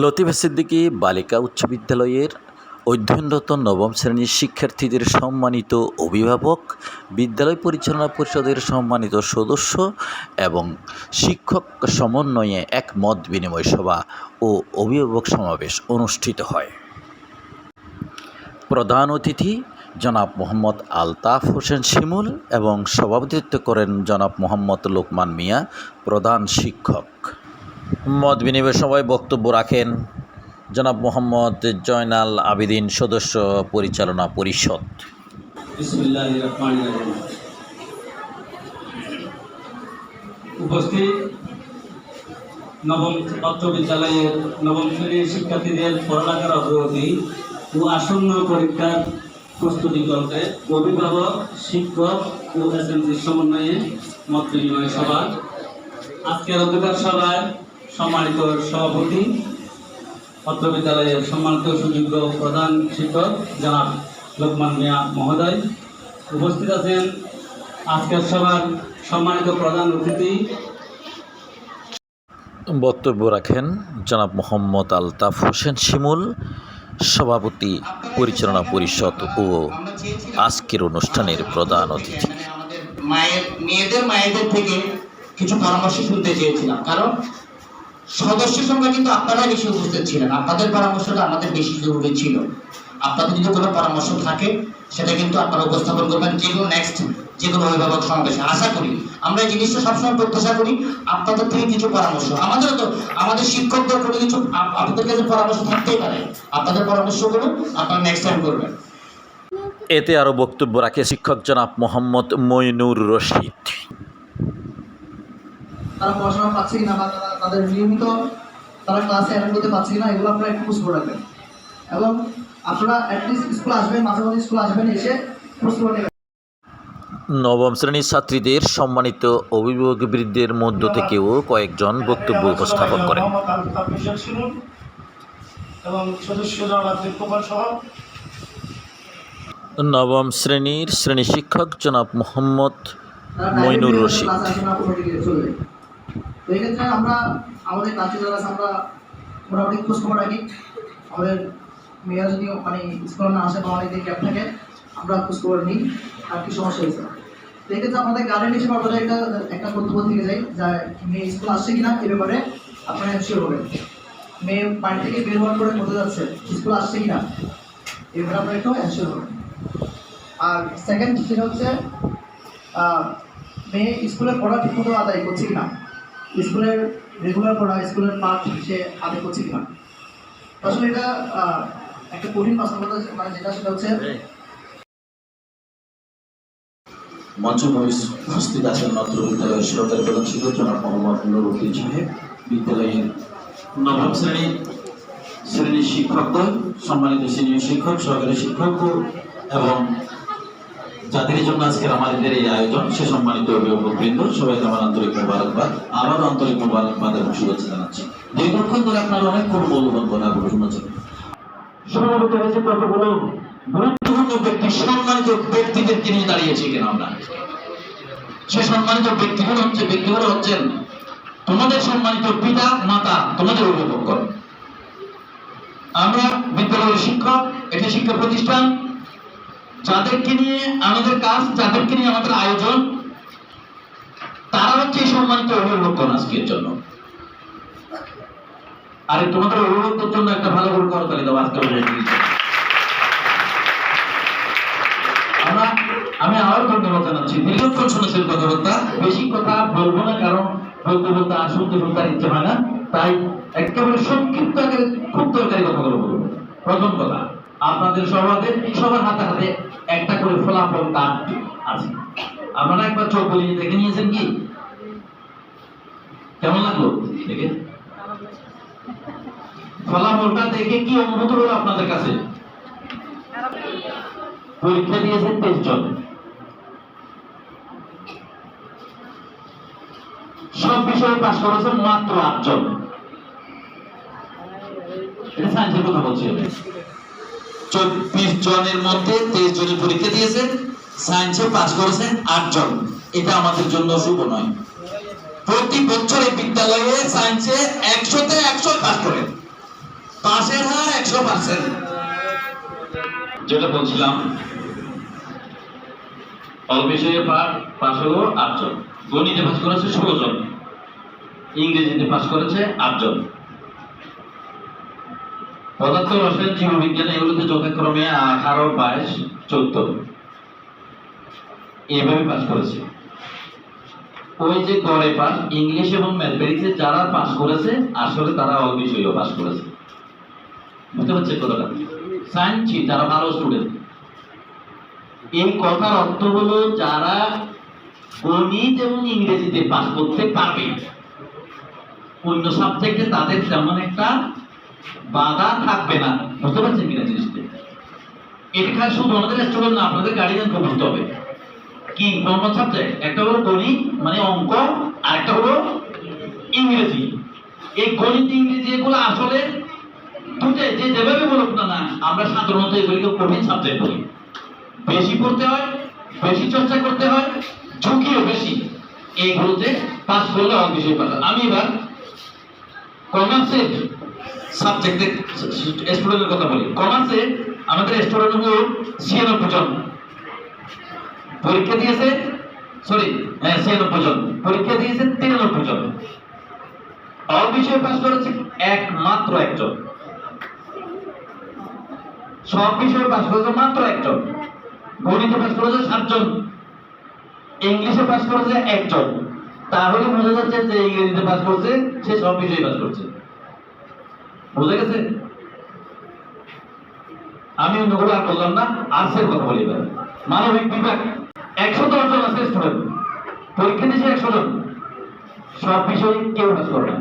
লতিফা সিদ্দিকী বালিকা উচ্চ বিদ্যালয়ের অধ্যয়নরত নবম শ্রেণির শিক্ষার্থীদের সম্মানিত অভিভাবক, বিদ্যালয় পরিচালনা পরিষদের সম্মানিত সদস্য এবং শিক্ষক সমন্বয়ে এক মত বিনিময় সভা ও অভিভাবক সমাবেশ অনুষ্ঠিত হয়। প্রধান অতিথি জনাব মোহাম্মদ আলতাফ হোসেন শিমুল এবং সভাপতিত্ব করেন জনাব মোহাম্মদ লোকমান মিয়া, প্রধান শিক্ষক। মত বিনিময় সভায় বক্তব্য রাখেন। জনাব মোহাম্মদ জয়নাল আবিদিন সদস্য পরিচালনা পরিষদ। উপস্থিত নবম তত্ত্ব বিদ্যালয়ের নবম শ্রেণির শিক্ষার্থীদের পড়ালেখার অগ্রগতি ও আসন্ন পরীক্ষার প্রস্তুতি করতে অভিভাবক, শিক্ষক ও এসএমসির সমন্বয়ে মত বিনিময় সভা। আজকের অধ্যকার সভায় সম্মানিত সভাপতি পত্র বিদ্যালয়ের সম্মানিত সুযোগ্য প্রধান শিক্ষক জনাব লোকমান মিয়া মহোদয়। উপস্থিত আছেন আজকের সভার সম্মানিত প্রধান অতিথি। বক্তব্য রাখেন জনাব মোহাম্মদ আলতাফ হোসেন শিমুল সভাপতি পরিচালনা পরিষদ ও আজকের অনুষ্ঠানের প্রধান অতিথি। মায়ের মেয়েদের মায়েদের থেকে কিছু পরামর্শ শুনতে চেয়েছিলাম। কারণ সদস্য সংখ্যা কিন্তু আপনারাই বেশি উপস্থিত ছিলেন। আপনাদের পরামর্শটা আমাদের বেশি জরুরি ছিল। আপনাদের যদি কোনো পরামর্শ থাকে, সেটা কিন্তু আপনারা উপস্থাপন করবেন যেগুলো নেক্সট যেগুলো অভিভাবক সমাবেশে। আশা করি আমরা এই জিনিসটা সবসময় প্রত্যাশা করি, আপনাদের থেকে কিছু পরামর্শ। আমাদেরও তো, আমাদের শিক্ষকদের কোনো কিছু আপনাদের কাছে পরামর্শ থাকতেই পারে। আপনাদের পরামর্শগুলো আপনারা নেক্সট টাইম করবেন। এতে আরও বক্তব্য রাখে শিক্ষক জনাব মোহাম্মদ মইনুর রশিদ। তারা পড়াশোনা পাচ্ছে কিনা বা তারা তাদের নিয়মিত তারা ক্লাসে অ্যাটেন্ড করতে পারছে কিনা এগুলো আপনারা একটু খোঁজ করে রাখবেন। এবং আপনারা অ্যাটলিস্ট স্কুল আসবেন মাঝে মাঝে স্কুল আসবেন এসে খোঁজ করে নেবেন নবম শ্রেণির ছাত্রীদের সম্মানিত অভিভাবকবৃদ্ধের মধ্য থেকেও কয়েকজন বক্তব্য উপস্থাপন করেন। এবং নবম শ্রেণির শ্রেণি শিক্ষক জনাব মোহাম্মদ মইনুর রশিদ। তো এই ক্ষেত্রে আমরা, আমাদের যারা আমরা মোটামুটি খোঁজ খবর রাখি। আমাদের মেয়েরা যদি মানে স্কুলে না আসে বা অনেকদিন গ্যাপ থাকে, আমরা খোঁজ খবর নিই আর কি সমস্যা হয়েছে। তো এক্ষেত্রে আমাদের গার্ডেন হিসেবে আমাদের একটা একটা কর্তব্য থেকে যাই যা মেয়ে স্কুল আসছে কিনা এ ব্যাপারে আপনারা এনশিওর করবেন মেয়ে বাড়ি থেকে বের হওয়ার পরে কোথায় যাচ্ছে স্কুল আসছে কিনা, এ ব্যাপারে আপনারা একটু এনশিওর করবেন। আর সেকেন্ড সেটা হচ্ছে মেয়ে স্কুলের পড়া ঠিকমতো আদায় করছে কিনা স্কুলের রেগুলার পড়া, স্কুলের পাঠ সে আদায় করছে কিনা? আসলে এটা একটা কঠিন বাস্তবতা মানে যেটা সেটা হচ্ছে মঞ্চ উপস্থিত আছেন মাত্র বিদ্যালয়ের প্রধান শিক্ষক জনাব মোহাম্মদ নুরুদ্দিন সাহেব বিদ্যালয়ের নবম শ্রেণি, শ্রেণির শিক্ষকগণ সম্মানিত সিনিয়র শিক্ষক, সহকারী শিক্ষক এবং যাদের জন্য আজকের আমাদের এই আয়োজন, সে সম্মানিত অভিভাবক বৃন্দ সবাইকে আমার আন্তরিক মোবারকবাদ, আবারও আন্তরিক মোবারকবাদ এবং শুভেচ্ছা জানাচ্ছি। দীর্ঘক্ষণ ধরে আপনারা অনেক খুব মূল্যবান কথাগুলো শুনেছেন। গুরুত্বপূর্ণ ব্যক্তি, সম্মানিত ব্যক্তিদেরকে নিয়ে দাঁড়িয়েছি আমরা? সে সম্মানিত ব্যক্তিগুলো হচ্ছে ব্যক্তিগুলো হচ্ছেন তোমাদের সম্মানিত পিতা, মাতা, তোমাদের অভিভাবক আমরা বিদ্যালয়ের শিক্ষক এটি শিক্ষা প্রতিষ্ঠান যাদেরকে নিয়ে আমাদের কাজ, যাদেরকে নিয়ে আমাদের আয়োজন, তারা হচ্ছে এই সম্মানিত অভিভাবক আজকের জন্য। আরে, তোমাদের অভিভাবকদের জন্য একটা ভালো করে করতালি দাও, আজকে আমি আরও ধন্যবাদ জানাচ্ছি। দীর্ঘক্ষণ শুনেছেন কথাবার্তা, বেশি কথা বলব না, কারণ বলতে বলতে আর শুনতে শুনতে আর ইচ্ছে হয় না। তাই একেবারে সংক্ষিপ্ত আকারে, খুব দরকারি কথাগুলো বলব। প্রথম কথা আপনাদের সভাতে সবার হাতে হাতে একটা করে ফলাফল কার্ড আছে। আপনারা একবার চোখ বলিয়ে দেখে নিয়েছেন কি? কেমন লাগল? দেখে? ফলাফলটা দেখে কি অনুভূতি হলো আপনাদের কাছে? পরীক্ষা দিয়েছেন তেইশ জন। সব বিষয়ে পাশ করেছেন মাত্র আটজন। এটা সায়েন্সের কথা বলছি। চব্বিশ জনের মধ্যে তেইশ জনের পরীক্ষা দিয়েছেন সায়েন্সে পাস করেছেন আট জন। এটা আমাদের জন্য শুভ নয়। প্রতি বছর এই বিদ্যালয়ে সায়েন্সে একশোতে একশো পাস করেন একশো পার্সেন্ট যেটা বলছিলাম অল বিষয়ে পাস হলো আটজন গণিতে পাস করেছে ষোলো জন। ইংরেজিতে পাস করেছে আটজন পদার্থ রসায়ন জীববিজ্ঞান এগুলোতে যথাক্রমে আঠারো, বাইশ, চোদ্দ। এইভাবে পাস করেছে। ওই যে গড়ে পাস ইংলিশ এবং ম্যাথমেটিক্সে যারা পাস করেছে, আসলে তারা অল বিষয়েও পাস করেছে। বুঝতে পারছে কথাটা? সায়েন্স তারা ভালো স্টুডেন্ট এই কথার অর্থ হলো যারা গণিত এবং ইংরেজিতে পাস করতে পারবে। অন্য সাবজেক্টে তাদের তেমন একটা বাধা থাকবে না। বুঝতে পারছেন কিনা জিনিসটা? এটা শুধু আমাদের স্টুডেন্ট না, আপনাদের গার্ডিয়ানকে বুঝতে হবে। কি? কোন সাবজেক্ট একটা হলো গণিত মানে অঙ্ক, আর একটা হলো ইংরেজি। এই গণিত, ইংরেজি এগুলো আসলে দুটে, যে যেভাবে বলুক না না আমরা সাধারণত এগুলিকে কঠিন সাবজেক্ট বলি। বেশি পড়তে হয়, বেশি চর্চা করতে হয়, ঝুঁকিও বেশি। এইগুলোতে পাস করলে অনেক বিষয় পাস আমি এবার কমার্সের সাবজেক্টের স্টুডেন্টের কথা বলি। কমার্সে আমাদের স্টুডেন্ট হলো ছিয়ানব্বই জন। পরীক্ষা দিয়েছে সরি হ্যাঁ ছিয়ানব্বই জন। পরীক্ষা দিয়েছে তিরানব্বই জন। অল বিষয়ে পাস করেছে একমাত্র একজন। সব বিষয়ে পাস করেছে মাত্র একজন। গণিতে পাস করেছে সাতজন। ইংলিশে পাস করেছে একজন। তাহলে বোঝা যাচ্ছে যে ইংরেজিতে পাস করছে, সে সব বিষয়ে পাস করছে। বুঝা গেছে? আমি অন্যগুলো আর বললাম না আর্টসের কথা বলি এবার মানবিক বিভাগ, একশো দশ জন আছে স্টুডেন্ট পরীক্ষা দিয়েছে একশো জন। সব বিষয়ে কেউ পাস করে না।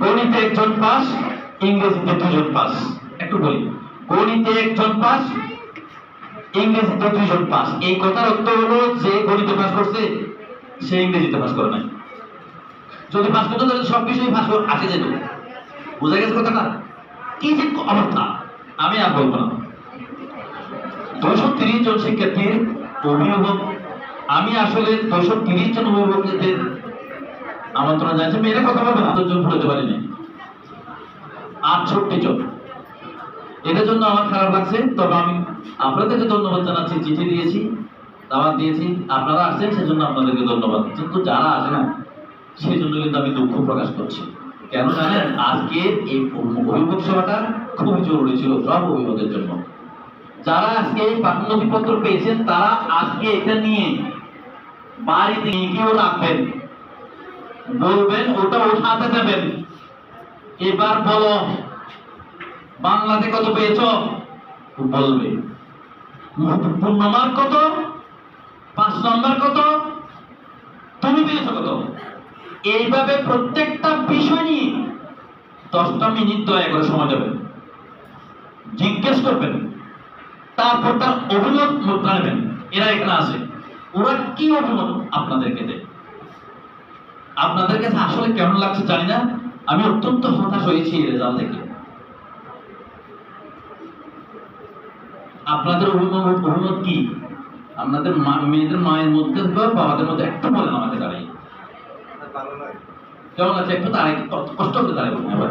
গণিতে একজন পাস, ইংরেজিতে দুজন পাস। একটু বলি। গণিতে একজন পাস, ইংরেজিতে দুজন পাস। এই কথার অর্থ হলো যে গণিতে পাস করছে, সে ইংরেজিতে পাস করে নাই। যদি পাস করতো তাহলে সব বিষয়ে পাস আসে যেত, বোঝা গেছে কথাটা? কি যে অবস্থা? আমি আর বলব না। দুশো তিরিশ জন শিক্ষার্থীর অভিভাবক, আমি আসলে দুশো তিরিশ জন অভিভাবকদের আমন্ত্রণ জানাচ্ছি। মেয়েরা কথা বলবে না। জন ভুলতে পারিনি। আটষট্টি জন। এটার জন্য আমার খারাপ লাগছে। তবে আমি আপনাদেরকে ধন্যবাদ জানাচ্ছি, চিঠি দিয়েছি, দাওয়াত দিয়েছি। আপনারা আসছেন, সেজন্য আপনাদেরকে ধন্যবাদ। কিন্তু যারা আসে না সেই জন্য কিন্তু আমি দুঃখ প্রকাশ করছি। কেন জানেন? আজকে এই অভিভাবক সভাটা খুবই জরুরি ছিল, সব অভিভাবকের জন্য। যারা আজকে এই নথিপত্র পেয়েছেন, তারা আজকে এটা নিয়ে বাড়িতে গিয়েও রাখবেন। বলবেন, ওটা উঠাতে দেবেন। এবার বলো, বাংলাতে কত পেয়েছ? বলবে। পূর্ণমার কত? পাঁচ নম্বর কত? তুমি পেয়েছ কত? এইভাবে প্রত্যেকটা বিষয় নিয়ে দশটা মিনিট দয়া করে সময় দেবেন। জিজ্ঞেস করবেন। তারপর তার অভিমত মুদ্রা নেবেন। এরা এখানে আছে। ওরা কি অভিমত আপনাদেরকে দেয়? আপনাদের কাছে আসলে কেমন লাগছে জানি না। আমি অত্যন্ত হতাশ হয়েছি রেজাল্ট দেখে। আপনাদের অভিমত অভিমত কি? আপনাদের মেয়েদের, মায়ের মধ্যে বাবাদের মধ্যে একটু বলেন আমাকে দাঁড়িয়ে কেমন লাগছে একটু দাঁড়াই কষ্ট করে এবার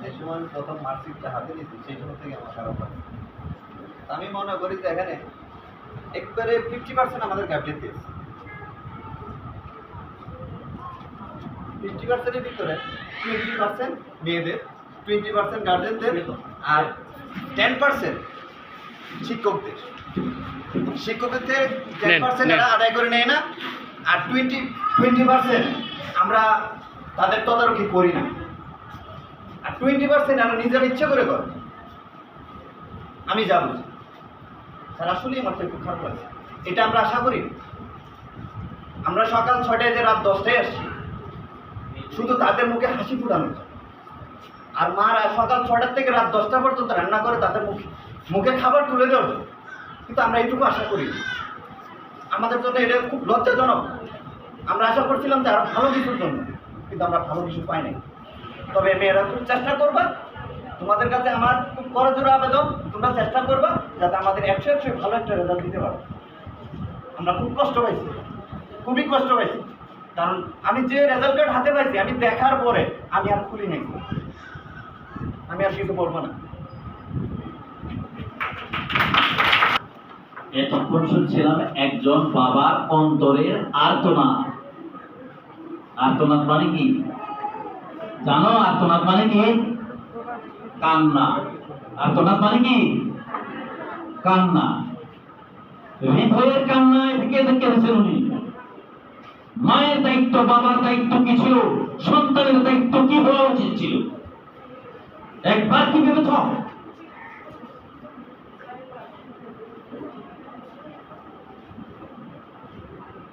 যে সময় আমি প্রথম মার্কশিটটা হাতে নিয়েছি সেই সময় থেকে আমার খারাপ লাগে আমি মনে করি যে এখানে একবারে ফিফটি পার্সেন্ট আমাদের গাফিলিত দিয়েছে। ফিফটি পার্সেন্টের ভিতরে টোয়েন্টি পার্সেন্ট মেয়েদের টোয়েন্টি পার্সেন্ট গার্জেনদের আর টেন পার্সেন্ট শিক্ষকদের। শিক্ষকদের টেন পার্সেন্ট আদায় করে নেয় না। আর টোয়েন্টি টোয়েন্টি পার্সেন্ট আমরা তাদের তদারকি করি না। আর টোয়েন্টি পার্সেন্ট আমরা নিজের ইচ্ছে করে করো। আমি যাব স্যার, আসলেই আমার একটু খারাপ লাগছে। এটা আমরা আশা করি আমরা সকাল ছটায় যে রাত দশটায় আসছি, শুধু তাদের মুখে হাসি ফুটানো আর মারা সকাল ছটার থেকে রাত দশটা পর্যন্ত রান্না করে তাদের মুখে মুখে খাবার তুলে দেওয়ার কিন্তু আমরা এইটুকু আশা করি। আমাদের জন্য এটা খুব লজ্জাজনক। আমরা আশা করছিলাম যে আরও ভালো কিছুর জন্য, কিন্তু আমরা ভালো কিছু পাই নাই। তবে মেয়েরা খুব চেষ্টা করবা। তোমাদের কাছে আমার খুব করজোড়া আবেদন। তোমরা চেষ্টা করবা যাতে আমাদের একশো একশো ভালো একটা রেজাল্ট দিতে পারো। আমরা খুব কষ্ট পাইছি। খুবই কষ্ট পাইছি। কারণ আমি যে রেজাল্ট কার্ড হাতে পাইছি, আমি দেখার পরে আমি আর খুলি নাই। আমি আর কিছু বলব না। এতক্ষণ শুনছিলাম একজন বাবার অন্তরের আর্তনাদ। আর্তনাদ মানে কি? জানো আর্তনাদ মানে কি? কান্না। আর্তনাদ মানে কি? কান্না। হৃদয়ের কান্নায় থেকে দেখেছেন উনি। মায়ের দায়িত্ব, বাবার দায়িত্ব কি ছিল? সন্তানের দায়িত্ব কি হওয়া উচিত ছিল? একবার কি ভেবেছ?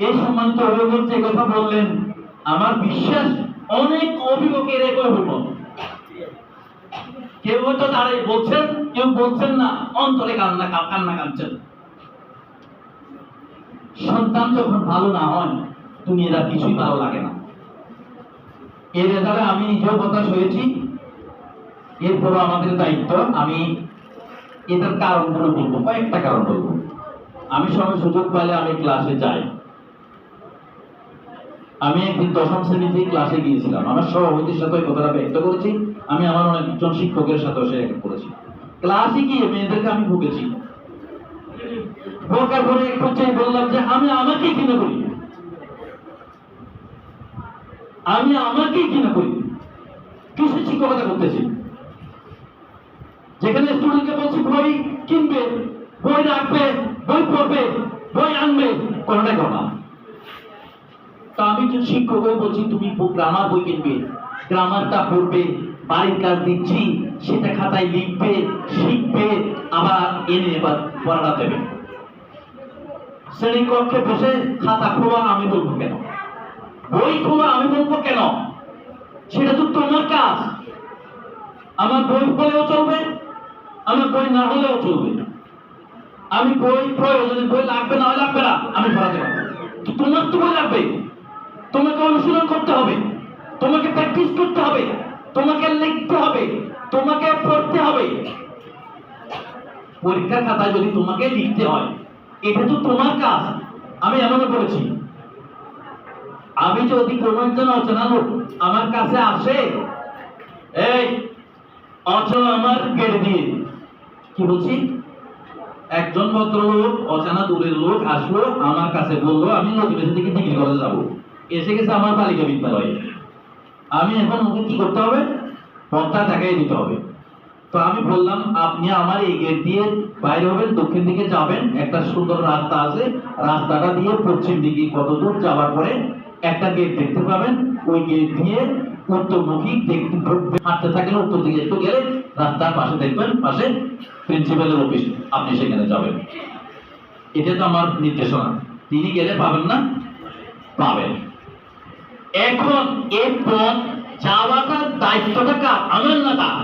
এই কথা বললেন, আমার বিশ্বাস অনেক অভিভাবকের একই কেউ হয়তো বলছেন, কেউ বলছেন না, অন্তরে কান্না কান্না কাঁদছেন। সন্তান যখন ভালো না হয় কিছুই ভালো লাগে না। এর দ্বারা আমি নিজেও কথা হয়েছি। এরপরও আমাদের দায়িত্ব, আমি এটার কারণগুলো বলব, কয়েকটা কারণ বলব। আমি সময় সুযোগ পাইলে আমি ক্লাসে যাই। আমি একদিন দশম শ্রেণীতে ক্লাসে গিয়েছিলাম। আমার সভাপতির সাথে ওই কথাটা ব্যক্ত করেছি। আমি আমার অনেকজন শিক্ষকের সাথেও শেয়ার করেছি। ক্লাসে গিয়ে মেয়েদেরকে আমি ভুগেছি। ভোগার পরে এক পর্যায়ে বললাম যে, আমি আমাকেই কিনে করি আমি আমাকেই কিনে করি কিসে শিক্ষকতা করতেছি। যেখানে স্টুডেন্টকে বলছি, বই কিনবে, বই রাখবে, বই পড়বে, বই আনবে কোনটা করো না। তা আমি একজন শিক্ষক হয়ে বলছি, তুমি গ্রামার বই কিনবে। গ্রামারটা পড়বে, বাড়ির কাজ দিচ্ছি, সেটা খাতায় লিখবে, শিখবে, আবার এনে এবার পড়াটা দেবে। শ্রেণি কক্ষে বসে খাতা খোলা আমি বলব কেন? বই খোলা আমি বলব কেন? সেটা তো তোমার কাজ। আমার বই হলেও চলবে, আমার বই না হলেও চলবে। আমি বই প্রয়োজনে, বই লাগবে না লাগবে না, আমি পড়াতে পারব। তোমার তো বই লাগবে। তোমাকে অনুশীলন করতে হবে। তোমাকে প্র্যাকটিস করতে হবে। তোমাকে লিখতে হবে। তোমাকে পড়তে হবে। পরীক্ষার খাতায় যদি তোমাকে লিখতে হয়, এটা তো তোমার কাজ। আমি এমনও বলেছি আমি যদি কোনো একজন অচেনা লোক আমার কাছে আসে, এই, অচেনা আমার গেড়ে দিয়ে কি বলছি? একজন ভদ্রলোক, অচেনা দূরের লোক আসলো, আমার কাছে বলল, আমি নদীবেশন থেকে ডিগ্রি কলেজে যাব। এসে গেছে আমার বালিকা বিদ্যালয়ে। আমি এখন ওকে কি করতে হবে? পথটা দেখাই দিতে হবে। তো আমি বললাম, আপনি আমার এই গেট দিয়ে বাইরে হবেন, দক্ষিণ দিকে যাবেন। একটা সুন্দর রাস্তা আছে। রাস্তাটা দিয়ে পশ্চিম দিকে কত দূর যাওয়ার পরে একটা গেট দেখতে পাবেন। ওই গেট দিয়ে উত্তরমুখী দেখতে হাঁটতে থাকলে উত্তর দিকে একটু গেলে রাস্তার পাশে দেখবেন, পাশে প্রিন্সিপালের অফিস আপনি সেখানে যাবেন। এটা তো আমার নির্দেশনা। তিনি গেলে পাবেন না? পাবেন। এখন এই পথ যাওয়াটার দায়িত্বটা কার? আমার না কার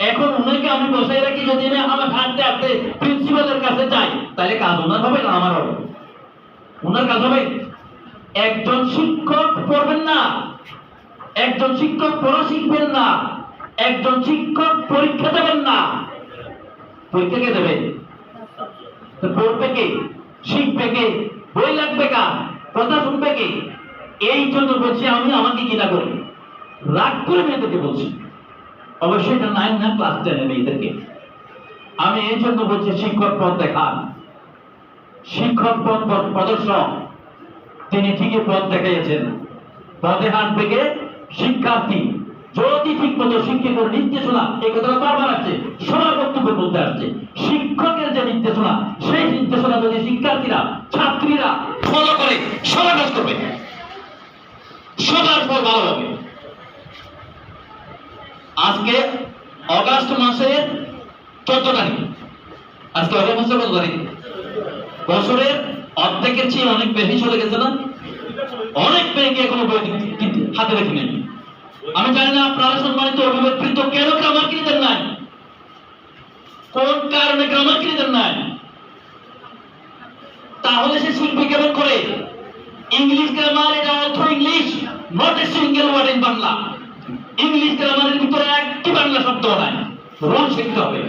এখন উনাকে আমি বসাই রাখি, যদি আমি আমার হাঁটতে হাঁটতে প্রিন্সিপালের কাছে যাই, তাহলে কাজ ওনার হবে না আমার হবে? ওনার কাজ হবে? একজন শিক্ষক পড়বেন না, একজন শিক্ষক পড়া শিখবেন না, একজন শিক্ষক পরীক্ষা দেবেন না। পরীক্ষা কে দেবে? তো পড়বে কে? শিখবে কে? বই লাগবে কার? কথা শুনবে কে? এই জন্য বলছি, আমি আমাকে কিনা করি রাগ করে মেয়েদেরকে বলছি। অবশ্যই এটা নাইন না ক্লাস টেনে মেয়েদেরকে। আমি এই জন্য বলছি, শিক্ষক পদ দেখান। শিক্ষক পদ পদ- প্রদর্শক। তিনি ঠিকই পথ দেখাইয়েছেন। পথে হাঁটবে কে শিক্ষার্থী। যদি ঠিক মতো শিক্ষিত নির্দেশনা, এই কথাটা বারবার আছে সবার বক্তব্য বলতে আসছে। শিক্ষকের যে নির্দেশনা, সেই নির্দেশনা যদি শিক্ষার্থীরা, ছাত্রীরা ফলো করে সবার করবে সবার ফল ভালো হবে। আজকে অগাস্ট মাসের চোদ্দ তারিখ। আজকে অগাস্ট মাসের কত তারিখ? বছরের অর্ধেকের চেয়ে অনেক বেশি চলে গেছে না? অনেক ব্যাংকে এখনও বই হাতে রেখে নেই। আমি জানি না আপনারা সম্মানিত অভিভাবকবৃন্দ কেন গ্রামার কিনে নাই? কোন কারণে গ্রামার কিনে নাই? তাহলে সে শিল্পী কেমন করে? ইংলিশ গ্রামার এটা অর্থ English not a single word in Bangla English গ্রামারের ভিতরে একটি বাংলা শব্দ নাই। রোল শিখতে হবে।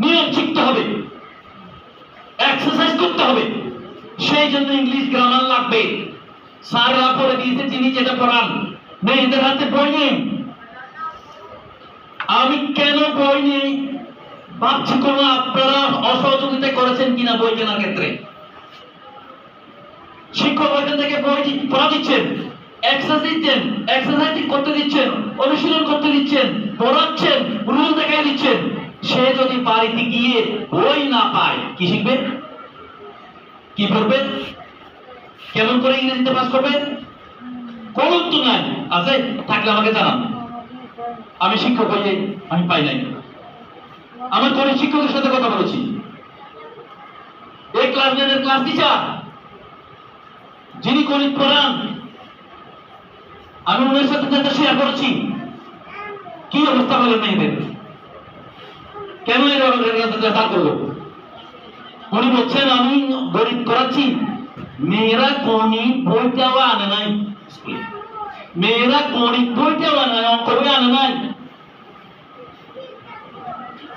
নিয়ম শিখতে হবে। এক্সারসাইজ করতে হবে। সেই জন্য ইংলিশ গ্রামার লাগবে। স্যাররা পড়ে দিয়েছে, যিনি যেটা পড়ান। মেয়েদের হাতে বই নেই। আমি কেন বই নেই? ভাবছি কোনো আপনারা অসহযোগিতা করেছেন কিনা বই কেনার ক্ষেত্রে? শিক্ষক ওইখান থেকে পড়া দিচ্ছেন। করতে দিচ্ছেন। অনুশীলন করতে দিচ্ছেন। পড়াচ্ছেন। রুল দেখাই দিচ্ছেন। সে যদি বাড়িতে গিয়ে বই না পায়, কি শিখবে? কি কেমন করে ইংরেজিতে পাস করবে? কোন তো নাই। আছে? থাকলে আমাকে জানান। আমি শিক্ষক হয়ে আমি পাই নাই। আমার কলেজ শিক্ষকের সাথে কথা বলেছি। এই ক্লাস ক্লাস টিচার যিনি গণিত পড়ান আমি ওনার সাথে যেটা শেয়ার করছি, কি অবস্থা হলো মেয়েদের? কেন এরা করল? উনি বলছেন, আমি গণিত করাচ্ছি। মেয়েরা গণিত বইটাও আনে নাই। মেয়েরা গণিত বইটাও আনে নাই, অঙ্ক বই আনে নাই।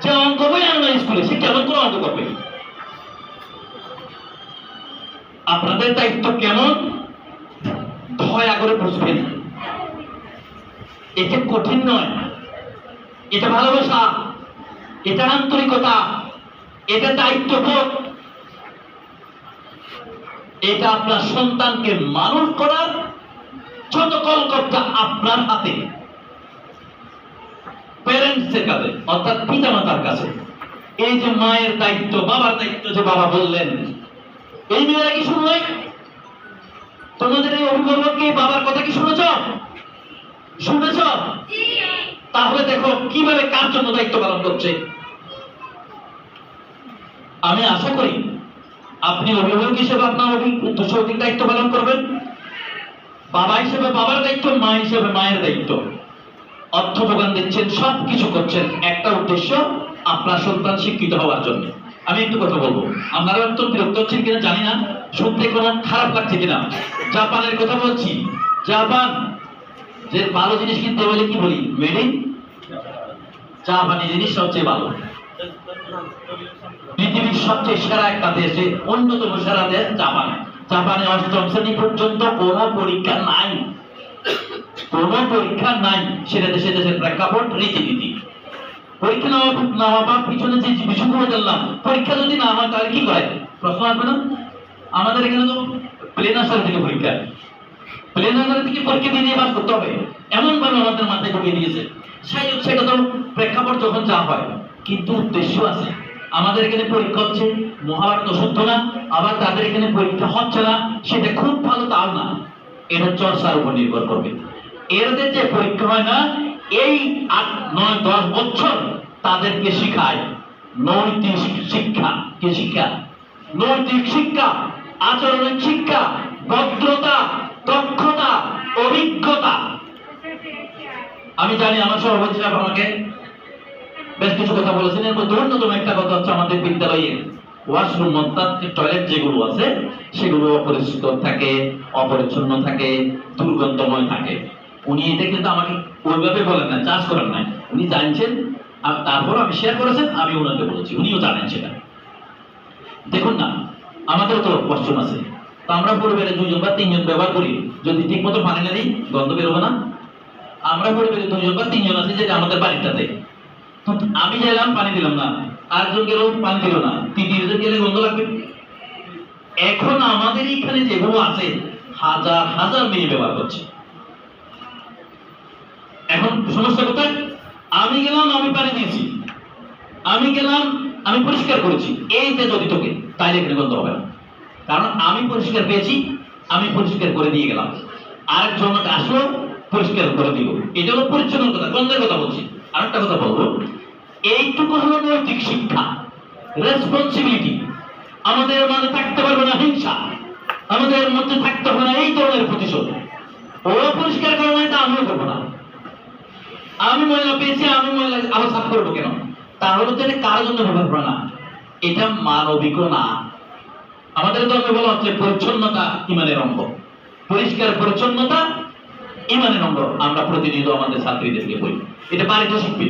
যে অঙ্ক বই আনে নাই স্কুলে, সে কেমন করে অঙ্ক করবে? আপনাদের দায়িত্ব কেমন দয়া করে বুঝবেন এটা কঠিন নয়। এটা ভালোবাসা, এটা আন্তরিকতা, এটা দায়িত্ববোধ। এটা আপনার সন্তানকে মানুষ করার ছোট কলকব্জা আপনার হাতে। প্যারেন্টসের কাছে, অর্থাৎ পিতা মাতার কাছে। এই যে মায়ের দায়িত্ব, বাবার দায়িত্ব যে বাবা বললেন এই মেয়েরা কি শুনবে? তোমাদের এই অভিভাবক কি বাবার কথা কি শুনেছ? শুনেছ? তাহলে দেখো, কীভাবে কার জন্য দায়িত্ব পালন করছে? আমি আশা করি আপনি অভিভাবক হিসেবে আপনার অভি- দুশো অধিক দায়িত্ব পালন করবেন। বাবা হিসেবে বাবার দায়িত্ব, মা হিসেবে মায়ের দায়িত্ব। অর্থ যোগান দিচ্ছেন সব কিছু করছেন। একটা উদ্দেশ্য, আপনার সন্তান শিক্ষিত হওয়ার জন্য। আমি একটু কথা বলব। আপনারা একটু বিরক্ত হচ্ছেন কিনা জানি না শুনতে কোনো খারাপ লাগছে কিনা। জাপানের কথা বলছি। জাপান, যে ভালো জিনিস কিনতে বলে কি বলি? মেডিন জাপানি জিনিস সবচেয়ে ভালো। পৃথিবীর সবচেয়ে সেরা একটা দেশে অন্যতম সেরা দেশ জাপান। জাপানে অষ্টম শ্রেণি পর্যন্ত কোনো পরীক্ষা নাই। কোনো পরীক্ষা নাই। সেটা দেশে দেশের প্রেক্ষাপট, রীতিনীতি। পরীক্ষা নেওয়া নেওয়া বা পিছনে যে বিষয়গুলো জানলাম পরীক্ষা যদি না হয়, তাহলে কি করে প্রশ্ন আসবে না? আমাদের এখানে তো প্লেন আসার থেকে পরীক্ষা। প্লেন আসার থেকে পরীক্ষা দিয়ে নিয়ে পাস করতে হবে। এমন ভাবে আমাদের মাথায় ঢুকিয়ে দিয়েছে। সেই সেটা তো প্রেক্ষাপট যখন যা হয়, কিন্তু উদ্দেশ্য আছে। আমাদের এখানে পরীক্ষা হচ্ছে, মহাভারত শুদ্ধ না, আবার তাদের এখানে পরীক্ষা হচ্ছে না, সেটা খুব ভালো তাও না। এটা চর্চার উপর নির্ভর করবে। এদের যে পরীক্ষা হয় না এই আট, নয়, দশ বছর তাদেরকে শিখায় নৈতিক শিক্ষা। কি শিক্ষা? নৈতিক শিক্ষা আচরণিক শিক্ষা, ভদ্রতা, দক্ষতা, অভিজ্ঞতা। আমি জানি আমার সভাপতি সাহেব আমাকে বেশ কিছু কথা বলেছেন। এর মধ্যে অন্যতম একটা কথা হচ্ছে আমাদের বিদ্যালয়ে। ওয়াশরুম অর্থাৎ টয়লেট যেগুলো আছে, সেগুলো অপরিষ্কার থাকে, অপরিচ্ছন্ন থাকে, দুর্গন্ধময় থাকে। উনি এটা কিন্তু আমাকে ওইভাবে বলেন না চাষ করেন নাই। উনি জানছেন, আর তারপর আমি শেয়ার করেছেন, আমি ওনাকে বলেছি, উনিও জানেন সেটা। দেখুন না আমাদের তো ওয়াশরুম আছে। তো আমরা পরিবারে দুজন বা তিনজন ব্যবহার করি, যদি ঠিক মতো পানি না দিই, গন্ধ বেরোবে না। আমরা পরিবারে দুজন বা তিনজন আছে যে আমাদের বাড়িটাতে আমি গেলাম পানি দিলাম না, আরেকজন গেল পানি দিল না তৃতীয়জন গেলে গন্ধ লাগবে। এখন আমাদের এখানে যেগুলো আছে, হাজার হাজার মেয়ে ব্যবহার করছে। এখন সমস্যা কোথায়? আমি গেলাম, আমি পানি দিয়েছি। আমি গেলাম, আমি পরিষ্কার করেছি। এইতে যদি তোকে, তাইলে এখানে গন্ধ হবে না। কারণ আমি পরিষ্কার পেয়েছি, আমি পরিষ্কার করে দিয়ে গেলাম। আরেকজন আসলো, পরিষ্কার করে দিল। এটা হলো পরিচ্ছন্ন কথা, গন্ধের কথা বলছি। আরেকটা কথা বলব। এইটুকু হলো নৈতিক শিক্ষা রেসপন্সিবিলিটি আমাদের মাঝে থাকতে পারবে না হিংসা। আমাদের মধ্যে থাকতে হবে না এই ধরনের প্রতিশোধ। ও পরিষ্কার করে নাই, তা আমিও করব না। আমি ময়লা পেয়েছি, আমি ময়লা আরও সাফ করব কেন? তাহলে তো এটা কারোর জন্য ব্যবহার করে না এটা মানবিক না। আমাদের ধর্মে বলা হচ্ছে পরিচ্ছন্নতা ইমানের অঙ্গ। পরিষ্কার পরিচ্ছন্নতা ইমানের অঙ্গ। আমরা প্রতিনিয়ত আমাদের ছাত্রীদেরকে বলি। এটা বাড়িতে শিখবে।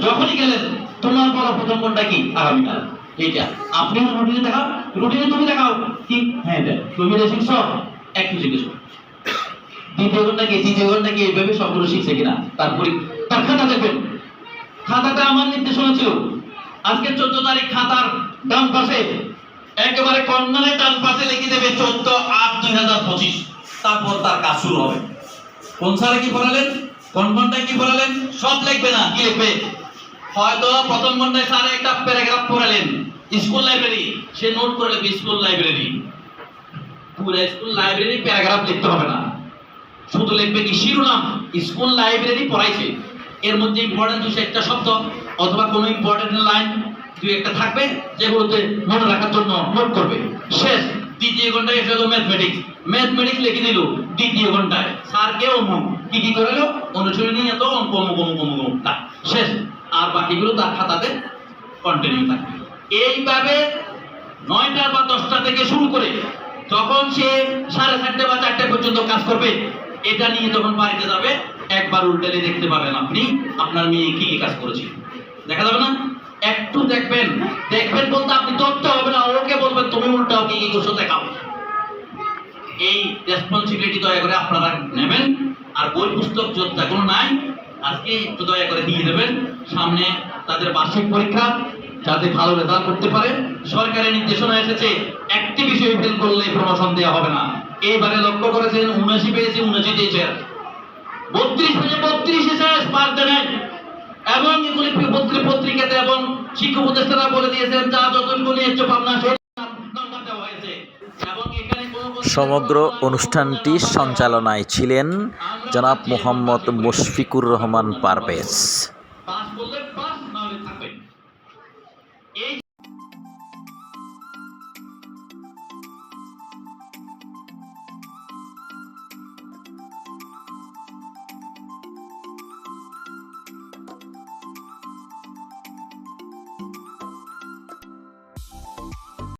যখনই গেলেন তোমার বলা প্রথম কোনটা কি? আগামীকাল। এইটা। আপনি রুটিনে দেখাও। রুটিনে তুমি দেখাও। কি? হ্যাঁ তুমি শিখছ, একটু জিজ্ঞেস করুন দ্বিতীয় ঘণ্টা কি, তৃতীয় ঘণ্টা কি এইভাবে সবগুলো শিখছে কিনা? তারপরে তার খাতা দেখবেন। খাতাটা আমার নির্দেশনা ছিল আজকে চোদ্দ তারিখ, খাতার ডান পাশে, একেবারে কর্নারে ডান পাশে লিখে দেবে চোদ্দ আট দুই হাজার পঁচিশ। তারপর তার কাজ শুরু হবে। কোন সালে কি পড়ালেন? কোন ঘন্টায় কি পড়ালেন? সব লিখবে না, কি লিখবে? হয়তো প্রথম ঘন্টায় স্যার একটা প্যারাগ্রাফ পড়ালেন, স্কুল লাইব্রেরি। সে নোট করে স্কুল লাইব্রেরি। পুরো স্কুল লাইব্রেরি প্যারাগ্রাফ লিখতে হবে না। শুধু লিখবে কি শিরোনাম? স্কুল লাইব্রেরি পড়াইছে। এর মধ্যে ইম্পর্টেন্ট দুই একটা শব্দ, অথবা কোনো ইম্পর্টেন্ট লাইন দুই একটা থাকবে, যেগুলোতে মনে রাখার জন্য নোট করবে। শেষ দ্বিতীয় ঘন্টায় এসে হলো ম্যাথমেটিক্স ম্যাথমেটিক্স লিখে দিল দ্বিতীয় ঘন্টায়। স্যার কে অমুক কি কি করালো অনুশীলনী এত অঙ্ক অমুক অমুক অমুক তা শেষ। আর বাকিগুলো তার খাতাতে কন্টিনিউ থাকবে। এইভাবে নয়টা বা দশটা থেকে শুরু করে তখন সে সাড়ে চারটে বা চারটে পর্যন্ত কাজ করবে এটা নিয়ে যখন বাড়িতে যাবে, একবার উল্টালে দেখতে পাবেন আপনি আপনার মেয়ে কি কি কাজ করেছে। দেখা যাবে না? একটু দেখবেন। দেখবেন বলতে আপনি তথ্য হবে না, ওকে বলবেন, তুমি উল্টাও, কি কি করছ, দেখাও। এই রেসপন্সিবিলিটি দয়া করে আপনারা নেবেন, আর বই পুস্তক যোদ্ধা কোনো নাই, আজকে একটু দয়া করে দিয়ে দেবেন। সামনে তাদের বার্ষিক পরীক্ষা, যাতে ভালো রেজাল্ট করতে পারে। সরকারের নির্দেশনা এসেছে, একটি বিষয়ে ফেল করলে প্রমোশন দেওয়া হবে না। এইবারে লক্ষ্য করেছেন, উনআশি পেয়েছে, উনআশি দিয়েছে বত্রিশ পেয়েছে বত্রিশ শেষ পারতে নেই এবং এগুলি পত্রিকা পত্রিকাতে এবং শিক্ষক উপদেষ্টারা বলে দিয়েছেন, যা যতটুকু নিয়েছে পাবনা সমগ্র অনুষ্ঠানটি সঞ্চালনায় ছিলেন জনাব মোহাম্মদ মুশফিকুর রহমান পারভেজ।